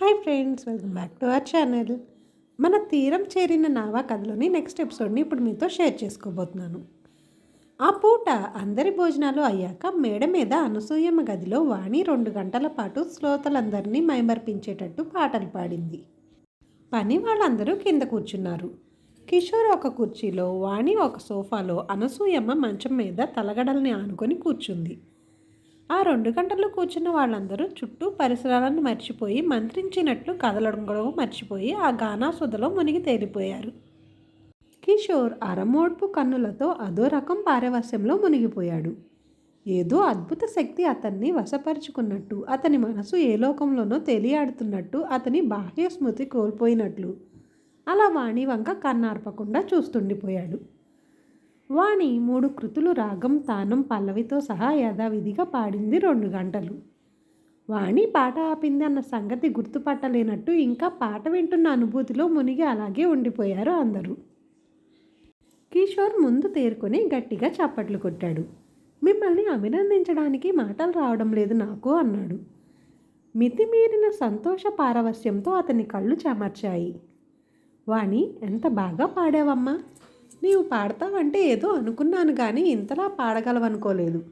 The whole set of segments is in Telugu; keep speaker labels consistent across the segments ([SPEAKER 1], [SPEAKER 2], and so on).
[SPEAKER 1] Hi friends welcome back to our channel. మన తీరం చేరిన నావా కథలోని నెక్స్ట్ ఎపిసోడ్ని ఇప్పుడు మీతో షేర్ చేసుకోబోతున్నాను. ఆ పూట అందరి భోజనాలు అయ్యాక మేడ మీద అనసూయమ్మ గదిలో వాణి రెండు గంటల పాటు శ్రోతలందరినీ మైమర్పించేటట్టు పాటలు పాడింది. పని వాళ్ళందరూ కింద కూర్చున్నారు. కిషోర్ ఒక కుర్చీలో వాణి ఒక సోఫాలో అనసూయమ్మ మంచం మీద తలగడల్ని ఆనుకొని కూర్చుంది. ఆ రెండు గంటలు కూర్చున్న వాళ్ళందరూ చుట్టూ పరిసరాలను మర్చిపోయి మంత్రించినట్లు కదలడం కూడా మర్చిపోయి ఆ గానాసుధలో మునిగి తేలిపోయారు. కిషోర్ అరమోడ్పు కన్నులతో అదో రకం పారవస్యంలో మునిగిపోయాడు. ఏదో అద్భుత శక్తి అతన్ని వశపరుచుకున్నట్టు అతని మనసు ఏ లోకంలోనో తెలియాడుతున్నట్టు అతని బాహ్య స్మృతి కోల్పోయినట్లు. అలా వాణి వంక కన్నార్పకుండా చూస్తుండిపోయాడు. వాణి మూడు కృతులు రాగం తానం పల్లవితో సహా యథావిధిగా పాడింది రెండు గంటలు. వాణి పాట ఆపింది అన్న సంగతి గుర్తుపట్టలేనట్టు ఇంకా పాట వింటున్న అనుభూతిలో మునిగి అలాగే ఉండిపోయారు అందరూ. కిషోర్ ముందు తేరుకొని గట్టిగా చప్పట్లు కొట్టాడు. మిమ్మల్ని అభినందించడానికి మాటలు రావడం లేదు నాకు అన్నాడు. మితిమీరిన సంతోష పారవస్యంతో అతని కళ్ళు చెమర్చాయి. వాణి ఎంత బాగా పాడావమ్మా! నీవు పాడతావంటే ఏదో అనుకున్నాను కానీ ఇంతలా పాడగలవనుకోలేదు.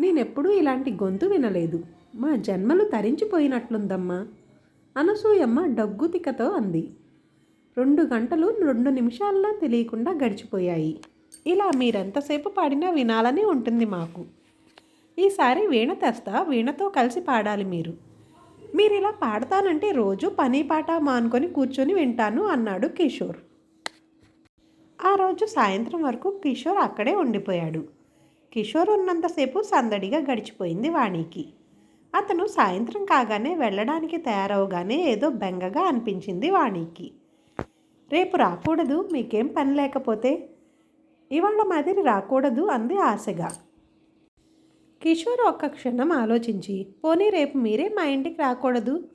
[SPEAKER 1] నేనెప్పుడూ ఇలాంటి గొంతు వినలేదు. మా జన్మలు తరించిపోయినట్లుందమ్మా అనసూయమ్మ డగ్గుతికతో అంది. రెండు గంటలు రెండు నిమిషాల్లో తెలియకుండా గడిచిపోయాయి. ఇలా మీరెంతసేపు పాడినా వినాలని ఉంటుంది మాకు. ఈసారి వీణ తెస్తా వీణతో కలిసి పాడాలి మీరు. మీరు ఇలా పాడతానంటే రోజు పని పాట మానుకొని కూర్చొని వింటాను అన్నాడు కిషోర్. ఆ రోజు సాయంత్రం వరకు కిషోర్ అక్కడే ఉండిపోయాడు. కిషోర్ ఉన్నంతసేపు సందడిగా గడిచిపోయింది వాణికి. అతను సాయంత్రం కాగానే వెళ్ళడానికి తయారవగానే ఏదో బెంగగా అనిపించింది వాణికి. రేపు రాకూడదు మీకేం పని లేకపోతే? ఇవాళ మాదిరి రాకూడదు అంది ఆశగా. కిషోర్ ఒక్క క్షణం ఆలోచించి పోనీ రేపు మీరే మా ఇంటికి రాకూడదు?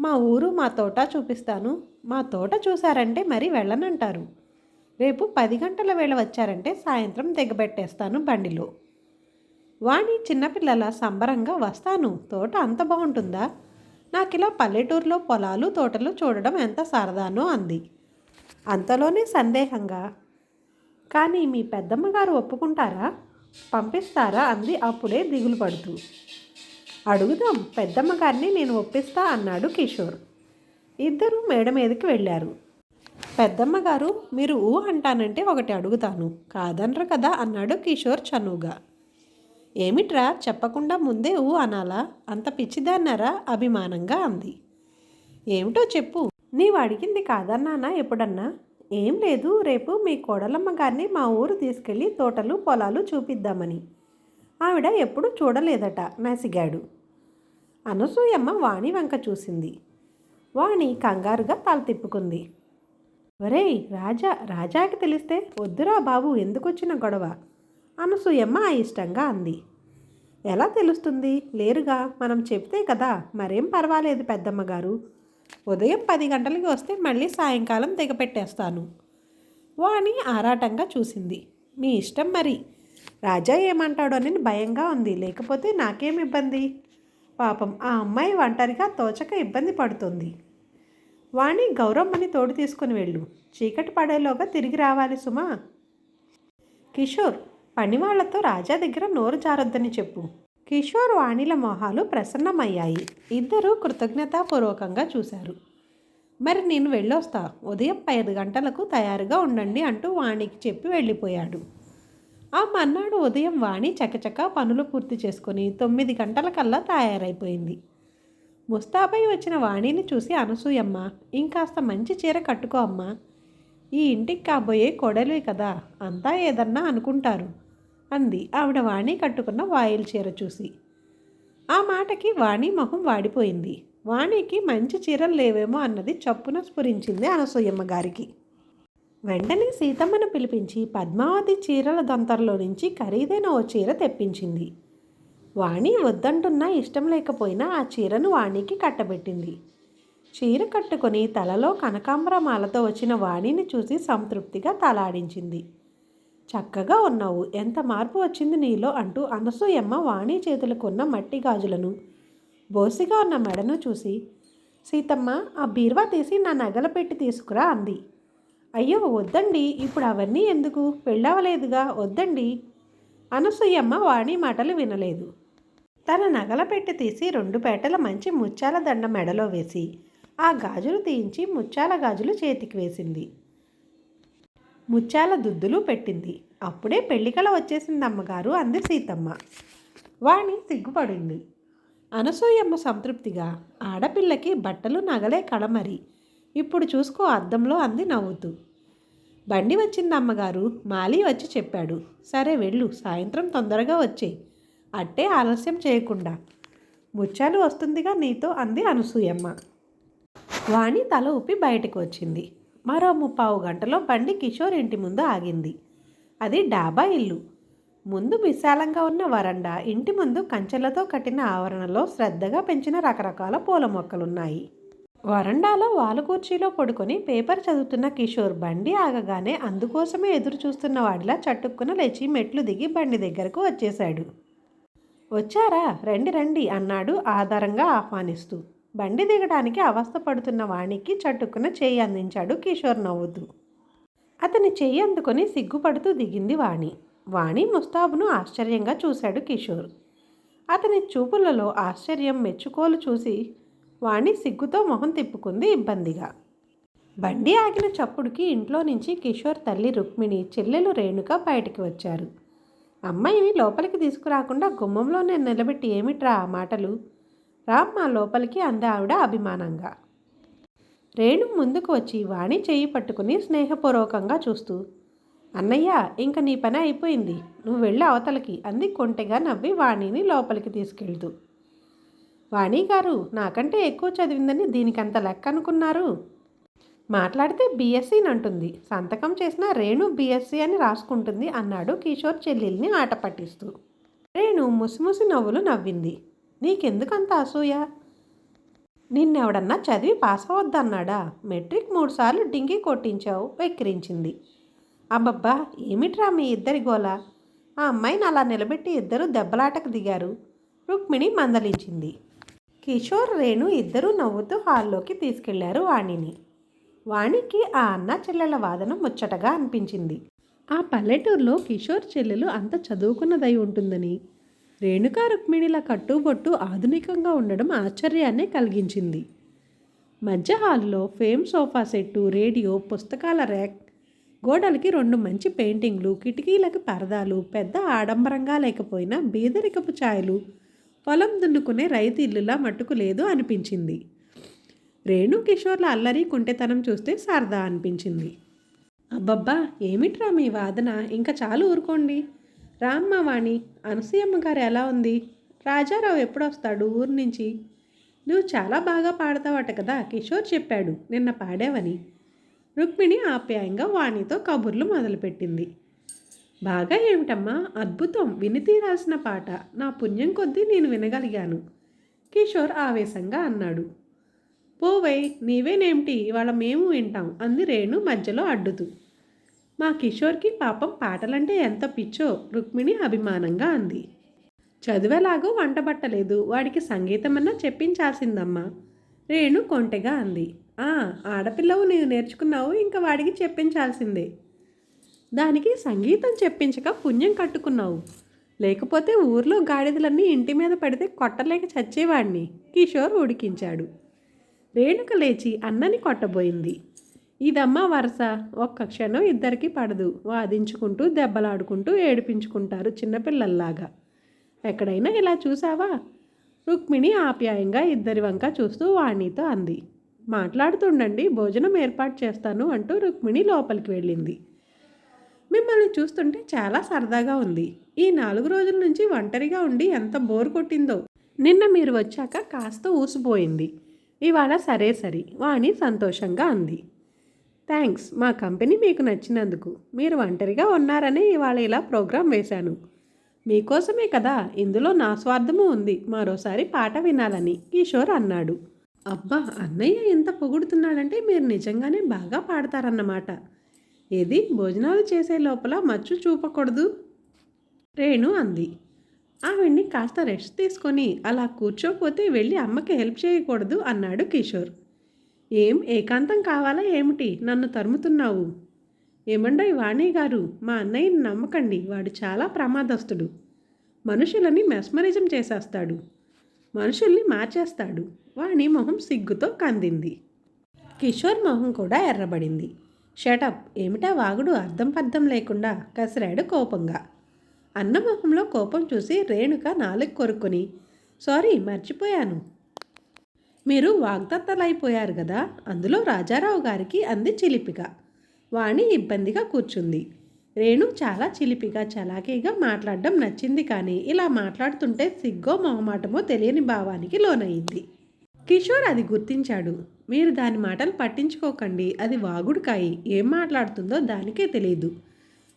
[SPEAKER 1] మా ఊరు మా తోట చూపిస్తాను. మా తోట చూశారంటే మరీ వెళ్ళనంటారు. రేపు పది గంటల వేళ వచ్చారంటే సాయంత్రం దిగబెట్టేస్తాను బండిలో. వాణి చిన్నపిల్లల సంబరంగా వస్తాను. తోట అంత బాగుంటుందా? నాకు ఇలా పల్లెటూరులో పొలాలు తోటలు చూడడం ఎంత సరదానో అంది. అంతలోనే సందేహంగా కానీ మీ పెద్దమ్మ గారు ఒప్పుకుంటారా? పంపిస్తారా? అంది అప్పుడే దిగులు పడుతూ అడుగుదాం పెద్దమ్మ గారిని నేను ఒప్పిస్తా అన్నాడు కిషోర్. ఇద్దరూ మేడ మీదకి వెళ్ళారు. పెద్దమ్మ గారు మీరు ఊ అంటానంటే ఒకటి అడుగుతాను. కాదనరు కదా అన్నాడు కిషోర్ చనువుగా. ఏమిట్రా చెప్పకుండా ముందే ఊ అనాలా? అంత పిచ్చిదాన్నారా? అభిమానంగా అంది. ఏమిటో చెప్పు. నీవు అడిగింది కాదన్నానా ఎప్పుడన్నా? ఏం లేదు రేపు మీ కోడలమ్మ గారిని మా ఊరు తీసుకెళ్ళి తోటలు పొలాలు చూపిద్దామని. ఆవిడ ఎప్పుడూ చూడలేదట నసిగాడు. అనసూయమ్మ వాణి వంక చూసింది. వాణి కంగారుగా తల తిప్పుకుంది. ఒరేయ్ రాజా రాజాకి తెలిస్తే వద్దురా బాబు ఎందుకొచ్చిన గొడవ? అనసూయమ్మ ఇష్టంగా అంది. ఎలా తెలుస్తుంది? లేరుగా మనం చెప్తే కదా మరేం పర్వాలేదు పెద్దమ్మ గారు. ఉదయం పది గంటలకి వస్తే మళ్ళీ సాయంకాలం దిగపెట్టేస్తాను వాణి ఆరాటంగా చూసింది. మీ ఇష్టం మరి. రాజా ఏమంటాడో అని భయంగా ఉంది లేకపోతే నాకేం ఇబ్బంది? పాపం ఆ అమ్మాయి ఒంటరిగా తోచక ఇబ్బంది పడుతుంది. వాణి గౌరమ్మని తోడు తీసుకుని వెళ్ళు. చీకటి పడేలోగా తిరిగి రావాలి సుమా. కిషోర్ పనివాళ్ళతో రాజా దగ్గర నోరు జారొద్దని చెప్పు. కిషోర్ వాణిల మొహాలు ప్రసన్నమయ్యాయి. ఇద్దరూ కృతజ్ఞతాపూర్వకంగా చూశారు. మరి నేను వెళ్ళొస్తా. ఉదయం ఐదు గంటలకు తయారుగా ఉండండి అంటూ వాణికి చెప్పి వెళ్ళిపోయాడు. ఆ మన్నాడు ఉదయం వాణి చకచక పనులు పూర్తి చేసుకుని తొమ్మిది గంటలకల్లా తయారైపోయింది. ముస్తాబై వచ్చిన వాణిని చూసి అనసూయమ్మ ఇంకాస్త మంచి చీర కట్టుకో అమ్మా. ఈ ఇంటికి కాబోయే కొడలే కదా అంతా ఏదన్నా అనుకుంటారు అంది ఆవిడ వాణి కట్టుకున్న వాయిల్ చీర చూసి. ఆ మాటకి వాణి మొహం వాడిపోయింది. వాణికి మంచి చీరలు లేవేమో అన్నది చప్పున స్ఫురించింది అనసూయమ్మ గారికి. వెంటనే సీతమ్మను పిలిపించి పద్మావతి చీరల దొంతరలో నుంచి ఖరీదైన ఓ చీర తెప్పించింది. వాణి వద్దంటున్నా ఇష్టం లేకపోయినా ఆ చీరను వాణికి కట్టబెట్టింది. చీర కట్టుకొని తలలో కనకాంబర మాలతో వచ్చిన వాణిని చూసి సంతృప్తిగా తలాడించింది. చక్కగా ఉన్నావు. ఎంత మార్పు వచ్చింది నీలో? అంటూ అనసూయమ్మ వాణి చేతులకున్న మట్టి గాజులను బోసిగా ఉన్న మెడను చూసి సీతమ్మ ఆ బీరువా తీసి నా నగల పెట్టి తీసుకురా అంది. అయ్యో వద్దండి. ఇప్పుడు అవన్నీ ఎందుకు? పెళ్ళవలేదుగా. వద్దండి. అనసూయమ్మ వాణి మాటలు వినలేదు. తన నగల పెట్టి తీసి రెండు పేటల మంచి ముత్యాల దండ మెడలో వేసి ఆ గాజులు తీయించి ముత్యాల గాజులు చేతికి వేసింది. ముత్యాల దుద్దులు పెట్టింది. అప్పుడే పెళ్ళికల వచ్చేసింది అమ్మగారు అంది సీతమ్మ. వాణి సిగ్గుపడింది. అనసూయమ్మ సంతృప్తిగా ఆడపిల్లకి బట్టలు నగలే కడమరి ఇప్పుడు చూసుకో అద్దంలో అంది నవ్వుతూ. బండి వచ్చింది అమ్మగారు. మాలి వచ్చి చెప్పాడు. సరే వెళ్ళు సాయంత్రం తొందరగా వచ్చే అట్టే ఆలస్యం చేయకుండా. ముత్యాలు వస్తుందిగా నీతో అంది అనసూయమ్మ. వాణి తల ఊపి బయటకు వచ్చింది. మరో ముప్పావు గంటలో బండి కిషోర్ ఇంటి ముందు ఆగింది. అది డాబా ఇల్లు. ముందు విశాలంగా ఉన్న వరండా ఇంటి ముందు కంచెలతో కట్టిన ఆవరణలో శ్రద్ధగా పెంచిన రకరకాల పూల మొక్కలున్నాయి. వరండాలో వాలు కుర్చీలో పడుకొని పేపర్ చదువుతున్న కిషోర్ బండి ఆగగానే అందుకోసమే ఎదురు చూస్తున్న వాడిలా చట్టుక్కున లేచి మెట్లు దిగి బండి దగ్గరకు వచ్చేశాడు. వచ్చారా? రండి రండి అన్నాడు ఆధారంగా ఆహ్వానిస్తూ. బండి దిగడానికి అవస్థ పడుతున్న వాణికి చట్టుకున్న చేయి అందించాడు కిషోర్ నవ్వుతూ. అతని చెయ్యి అందుకొని సిగ్గుపడుతూ దిగింది వాణి. వాణి ముస్తాబును ఆశ్చర్యంగా చూశాడు కిషోర్. అతని చూపులలో ఆశ్చర్యం మెచ్చుకోలు చూసి వాణి సిగ్గుతో మొహం తిప్పుకుంది ఇబ్బందిగా. బండి ఆగిన చప్పుడుకి ఇంట్లో నుంచి కిషోర్ తల్లి రుక్మిణి చెల్లెలు రేణుక బయటికి వచ్చారు. అమ్మాయిని లోపలికి తీసుకురాకుండా గుమ్మంలోనే నిలబెట్టి ఏమిట్రా ఆ మాటలు? రామ్మా లోపలికి అంది ఆవిడ అభిమానంగా. రేణు ముందుకు వచ్చి వాణి చేయి పట్టుకుని స్నేహపూర్వకంగా చూస్తూ అన్నయ్య ఇంక నీ పని అయిపోయింది. నువ్వు వెళ్ళి అవతలకి అంది కొంటెగా నవ్వి వాణిని లోపలికి తీసుకెళ్తూ. వాణి గారు నాకంటే ఎక్కువ చదివిందని దీనికంత లెక్క అనుకున్నారు మాట్లాడితే బీఎస్సీ అంటుంది సంతకం చేసిన రేణు బీఎస్సీ అని రాసుకుంటుంది అన్నాడు కిషోర్ చెల్లెల్ని ఆట పట్టిస్తూ. రేణు ముసిముసి నవ్వులు నవ్వింది. నీకెందుకంత అసూయ? నిన్నెవడన్నా చదివి పాస్ అవద్దన్నాడా? మెట్రిక్ మూడుసార్లు డింగి కొట్టించావు వెక్కిరించింది. అబ్బబ్బా ఏమిట్రా మీ ఇద్దరి గోల? ఆ అమ్మాయిని అలా నిలబెట్టి ఇద్దరు దెబ్బలాటకు దిగారు. రుక్మిణి మందలించింది. కిషోర్ రేణు ఇద్దరూ నవ్వుతూ హాల్లోకి తీసుకెళ్ళారు వాణిని. వాణికి ఆ అన్న చెల్లెల వాదన ముచ్చటగా అనిపించింది. ఆ పల్లెటూరులో కిషోర్ చెల్లెలు అంత చదువుకున్నదై ఉంటుందని. రేణుకా రుక్మిణిల కట్టుబొట్టు ఆధునికంగా ఉండడం ఆశ్చర్యాన్నే కలిగించింది. మధ్య హాల్లో ఫేమ్ సోఫా సెట్టు రేడియో పుస్తకాల ర్యాక్ గోడలకి రెండు మంచి పెయింటింగ్లు కిటికీలకు పరదాలు పెద్ద ఆడంబరంగా లేకపోయినా బీదరికపు ఛాయలు పొలం దున్నుకునే రైతు ఇల్లులా మట్టుకు లేదు అనిపించింది. రేణు కిషోర్ల అల్లరి కుంటెతనం చూస్తే సరదా అనిపించింది. అబ్బబ్బా ఏమిట్రా మీ వాదన? ఇంకా చాలు ఊరుకోండి. రామ్మ వాణి అనసూయమ్మ గారు ఎలా ఉంది? రాజారావు ఎప్పుడొస్తాడు ఊరు నుంచి? నువ్వు చాలా బాగా పాడతావట కదా కిషోర్ చెప్పాడు నిన్న పాడావని. రుక్మిణి ఆప్యాయంగా వాణితో కబుర్లు మొదలుపెట్టింది. బాగా ఏమిటమ్మా? అద్భుతం. విని తీరాల్సిన పాట. నా పుణ్యం కొద్దీ నేను వినగలిగాను. కిషోర్ ఆవేశంగా అన్నాడు. పోవై నీవేనేమిటి? ఇవాళ మేము వింటాం. అంది రేణు మధ్యలో అడ్డుతూ. మా కిషోర్కి పాపం పాటలంటే ఎంత పిచ్చో? రుక్మిణి అభిమానంగా అంది. చదివేలాగో వంట పట్టలేదు వాడికి సంగీతమన్నా చెప్పించాల్సిందమ్మా. రేణు కొంటెగా అంది. ఆడపిల్లవు నీవు నేర్చుకున్నావు. ఇంకా వాడికి చెప్పించాల్సిందే. దానికి సంగీతం చెప్పించక పుణ్యం కట్టుకున్నావు. లేకపోతే ఊర్లో గాడిదలన్నీ ఇంటి మీద పడితే కొట్టలేక చచ్చేవాడిని కిషోర్ ఉడికించాడు. రేణుక లేచి అన్నని కొట్టబోయింది. ఇదమ్మా వరస ఒక్క క్షణం ఇద్దరికి పడదు వాదించుకుంటూ దెబ్బలాడుకుంటూ ఏడిపించుకుంటారు చిన్నపిల్లల్లాగా. ఎక్కడైనా ఇలా చూసావా? రుక్మిణి ఆప్యాయంగా ఇద్దరి వంక చూస్తూ వాణితో అంది. మాట్లాడుతుండండి భోజనం ఏర్పాటు చేస్తాను అంటూ రుక్మిణి లోపలికి వెళ్ళింది. మిమ్మల్ని చూస్తుంటే చాలా సరదాగా ఉంది. ఈ నాలుగు రోజుల నుంచి ఒంటరిగా ఉండి ఎంత బోర్ కొట్టిందో. నిన్న మీరు వచ్చాక కాస్త ఊసిపోయింది. ఇవాళ సరే సరి వాణి సంతోషంగా అంది. థ్యాంక్స్ మా కంపెనీ మీకు నచ్చినందుకు. మీరు ఒంటరిగా ఉన్నారనే ఇవాళ ఇలా ప్రోగ్రాం వేశాను. మీకోసమే కదా ఇందులో నా స్వార్థము ఉంది. మరోసారి పాట వినాలని కిషోర్ అన్నాడు. అబ్బా అన్నయ్య ఎంత పొగుడుతున్నాడంటే మీరు నిజంగానే బాగా పాడతారన్నమాట. ఏది? భోజనాలు చేసే లోపల మచ్చు చూపకూడదు. రేణు అంది. ఆవిడ్ని కాస్త రెస్ట్ తీసుకొని అలా కూర్చోపోతే వెళ్ళి అమ్మకి హెల్ప్ చేయకూడదు అన్నాడు కిషోర్. ఏం? ఏకాంతం కావాలా ఏమిటి? నన్ను తరుముతున్నావు. ఏమండోయ్ వాణి గారు? మా అన్నయ్యని నమ్మకండి. వాడు చాలా ప్రమాదస్తుడు. మనుషులని మెస్మరిజం చేసేస్తాడు. మనుషుల్ని మార్చేస్తాడు. వాణి మొహం సిగ్గుతో కందింది. కిషోర్ మొహం కూడా ఎర్రబడింది. షటప్ ఏమిటా వాగుడు అర్థం పర్థం లేకుండా కసిరాడు కోపంగా. అన్న మొహంలో కోపం చూసి రేణుక నాలుగు కొరుక్కుని సారీ మర్చిపోయాను. మీరు వాగ్దత్తలైపోయారు కదా అందులో రాజారావు గారికి అంది చిలిపిక. వాణి ఇబ్బందిగా కూర్చుంది. రేణు చాలా చిలిపిగా చలాకీగా మాట్లాడడం నచ్చింది కానీ ఇలా మాట్లాడుతుంటే సిగ్గో మొహమాటమో తెలియని భావానికి లోనయింది. కిషోర్ అది గుర్తించాడు. మీరు దాని మాటలు పట్టించుకోకండి. అది వాగుడుకాయి. ఏం మాట్లాడుతుందో దానికే తెలియదు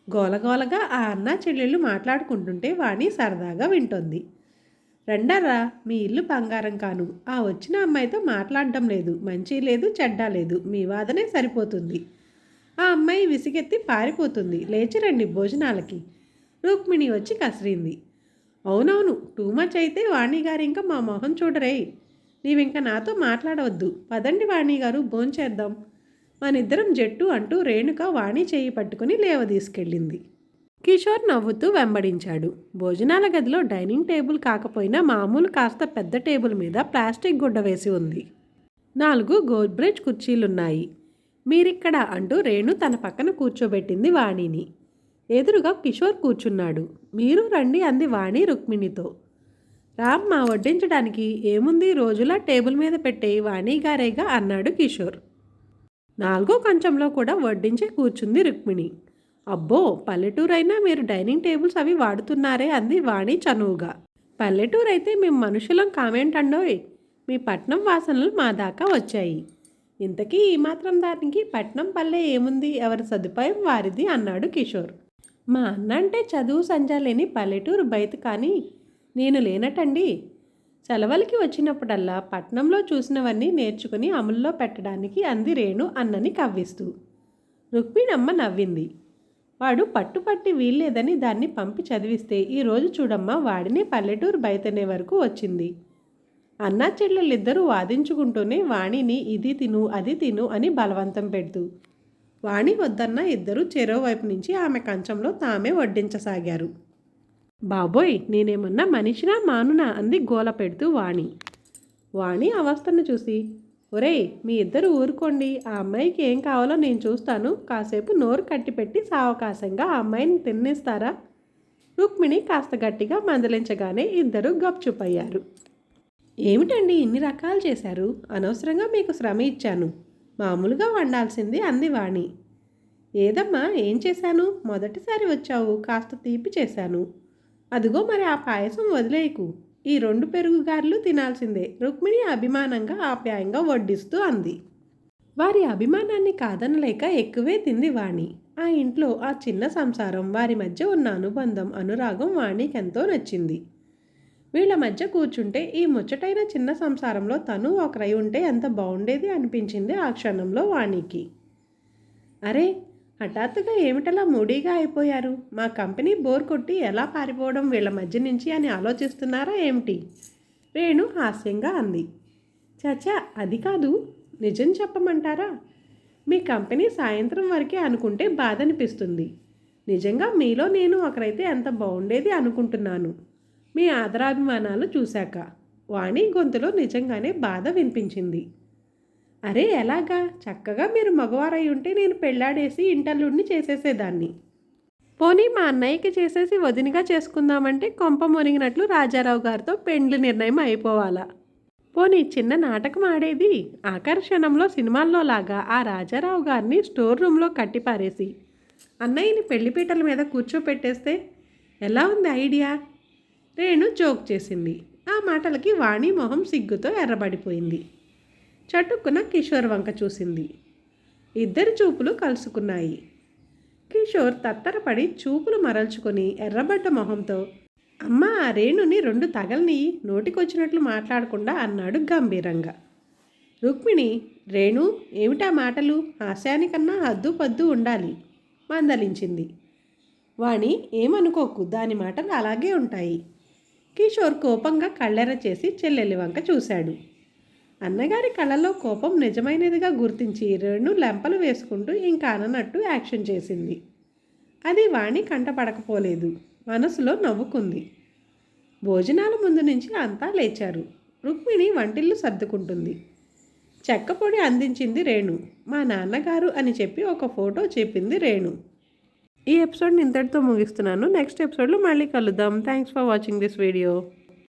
[SPEAKER 1] గోలగోలగా ఆ అన్న చెల్లెళ్ళు మాట్లాడుకుంటుంటే వాణి సరదాగా వింటోంది. రండారా మీ ఇల్లు బంగారం కాను. ఆ వచ్చిన అమ్మాయితో మాట్లాడడం లేదు. మంచి లేదు చెడ్డ లేదు. మీ వాదనే సరిపోతుంది. ఆ అమ్మాయి విసిగెత్తి పారిపోతుంది. లేచి రండి భోజనాలకి. రుక్మిణి వచ్చి కసిరింది. అవునవును టూ మచ్ అయితే వాణి గారు ఇంకా మా మొహం చూడరే నీవింక నాతో మాట్లాడవద్దు. పదండి వాణి గారు భోంచేద్దాం మనిద్దరం జట్టు అంటూ రేణుక వాణి చేయి పట్టుకుని లేవ తీసుకెళ్ళింది. కిషోర్ నవ్వుతూ వెంబడించాడు. భోజనాల గదిలో డైనింగ్ టేబుల్ కాకపోయినా మామూలు కాస్త పెద్ద టేబుల్ మీద ప్లాస్టిక్ గుడ్డ వేసి ఉంది. నాలుగు గోద్బ్రెజ్ కుర్చీలున్నాయి. మీరిక్కడ అంటూ రేణు తన పక్కన కూర్చోబెట్టింది వాణిని. ఎదురుగా కిషోర్ కూర్చున్నాడు. మీరు రండి అంది వాణి రుక్మిణితో. రామ్మ వడ్డించడానికి ఏముంది? రోజులా టేబుల్ మీద పెట్టే వాణిగారేగా అన్నాడు కిషోర్. నాలుగో కంచంలో కూడా వడ్డించి కూర్చుంది రుక్మిణి. అబ్బో పల్లెటూరైనా మీరు డైనింగ్ టేబుల్స్ అవి వాడుతున్నారే అంది వాణి చనువుగా. పల్లెటూరు అయితే మేము మనుషులం కామెంట్ అండోయ్ మీ పట్నం వాసనలు మా దాకా వచ్చాయి. ఇంతకీ ఈ మాత్రం దానికి పట్నం పల్లె ఏముంది? ఎవరి సదుపాయం వారిది అన్నాడు కిషోర్. మా అన్న అంటే చదువు సంజా లేని పల్లెటూరు బయట కానీ నేను లేనటండి. సెలవులకి వచ్చినప్పుడల్లా పట్నంలో చూసినవన్నీ నేర్చుకుని అమల్లో పెట్టడానికి అంది రేణు అన్నని కవ్విస్తూ. రుక్మిణమ్మ నవ్వింది. వాడు పట్టుపట్టి వీల్లేదని దాన్ని పంపి చదివిస్తే ఈరోజు చూడమ్మా వాడిని పల్లెటూరు బయటనే వరకు వచ్చింది. అన్నా చెల్లెళ్ళిద్దరూ వాదించుకుంటూనే వాణిని ఇది తిను అది తిను అని బలవంతం పెడుతూ. వాణి వద్దన్న ఇద్దరు చెరో వైపు నుంచి ఆమె కంచంలో తామే వడ్డించసాగారు. బాబోయ్ నేనేమన్నా మనిషినా మానునా అంది గోల పెడుతూ వాణి. వాణి అవస్థను చూసి ఒరేయ్ మీ ఇద్దరు ఊరుకోండి ఆ అమ్మాయికి ఏం కావాలో నేను చూస్తాను కాసేపు నోరు కట్టిపెట్టి సావకాశంగా ఆ అమ్మాయిని తిన్నేస్తారా? రుక్మిణి కాస్త గట్టిగా మందలించగానే ఇద్దరు గప్చుపయ్యారు. ఏమిటండి ఇన్ని రకాలు చేశారు? అనవసరంగా మీకు శ్రమ ఇచ్చాను. మామూలుగా వండాల్సింది అంది వాణి. ఏదమ్మా ఏం చేశాను? మొదటిసారి వచ్చావు కాస్త తీపి చేశాను. అదిగో మరి ఆ పాయసం వదిలేయకు. ఈ రెండు పెరుగుగారులు తినాల్సిందే. రుక్మిణి అభిమానంగా ఆప్యాయంగా వడ్డిస్తూ అంది. వారి అభిమానాన్ని కాదనలేక ఎక్కువే తింది వాణి. ఆ ఇంట్లో ఆ చిన్న సంసారం వారి మధ్య ఉన్న అనుబంధం అనురాగం వాణికి ఎంతో నచ్చింది. వీళ్ళ మధ్య కూర్చుంటే ఈ ముచ్చటైన చిన్న సంసారంలో తను ఒకరై ఉంటే ఎంత బాగుండేది అనిపించింది ఆ క్షణంలో వాణికి. అరే హఠాత్తుగా ఏమిటలా మూడీగా అయిపోయారు? మా కంపెనీ బోర్ కొట్టి ఎలా పారిపోవడం వీళ్ళ మధ్య నుంచి అని ఆలోచిస్తున్నారా ఏమిటి? రేణు హాస్యంగా అంది. చచా అది కాదు. నిజం చెప్పమంటారా? మీ కంపెనీ సాయంత్రం వరకే అనుకుంటే బాధ అనిపిస్తుంది నిజంగా మీలో నేను ఒకరైతే ఎంత బాగుండేది అనుకుంటున్నాను. మీ ఆదరాభిమానాలు చూశాక. వాణి గొంతులో నిజంగానే బాధ వినిపించింది. అరే ఎలాగా? చక్కగా మీరు మగవారై ఉంటే నేను పెళ్ళాడేసి ఇంటర్లుడిని చేసేసేదాన్ని. పోనీ మా అన్నయ్యకి చేసేసి వదినిగా చేసుకుందామంటే కొంప మునిగినట్లు రాజారావు గారితో పెండ్లి నిర్ణయం అయిపోవాలా? పోనీ చిన్న నాటకం ఆడేది? ఆకర్షణంలో సినిమాల్లో లాగా ఆ రాజారావు గారిని స్టోర్ రూమ్లో కట్టిపారేసి అన్నయ్యని పెళ్ళిపీటల మీద కూర్చోపెట్టేస్తే ఎలా ఉంది ఐడియా? రేణు జోక్ చేసింది. ఆ మాటలకి వాణి మొహం సిగ్గుతో ఎర్రబడిపోయింది. చటుక్కున కిషోర్ వంక చూసింది. ఇద్దరి చూపులు కలుసుకున్నాయి. కిషోర్ తత్తరపడి చూపులు మరల్చుకొని ఎర్రబడ్డ మొహంతో అమ్మ ఆ రేణుని రెండు తగల్ని నోటికొచ్చినట్లు మాట్లాడకుండా అన్నాడు గంభీరంగా. రుక్మిణి రేణు ఏమిటా మాటలు? హాస్యానికన్నా హద్దు పద్దు ఉండాలి మందలించింది. వాణి ఏమనుకోకు దాని మాటలు అలాగే ఉంటాయి కిషోర్ కోపంగా కళ్ళెర చేసి చెల్లెలి వంక చూశాడు. అన్నగారి కళ్ళలో కోపం నిజమైనదిగా గుర్తించి రెండు లెంపలు వేసుకుంటూ ఇంకా అననట్టు యాక్షన్ చేసింది. అది వాణి కంటపడకపోలేదు. మనసులో నవ్వుకుంది. భోజనాల ముందు నుంచి అంతా లేచారు. రుక్మిణి వంటిల్లు సర్దుకుంటుంది. చెక్కపొడి అందించింది రేణు. మా నాన్నగారు అని చెప్పి ఒక ఫోటో చెప్పింది రేణు. ఈ ఎపిసోడ్ని ఇంతటితో ముగిస్తున్నాను. నెక్స్ట్ ఎపిసోడ్లో మళ్ళీ కలుద్దాం. Thanks for watching this video.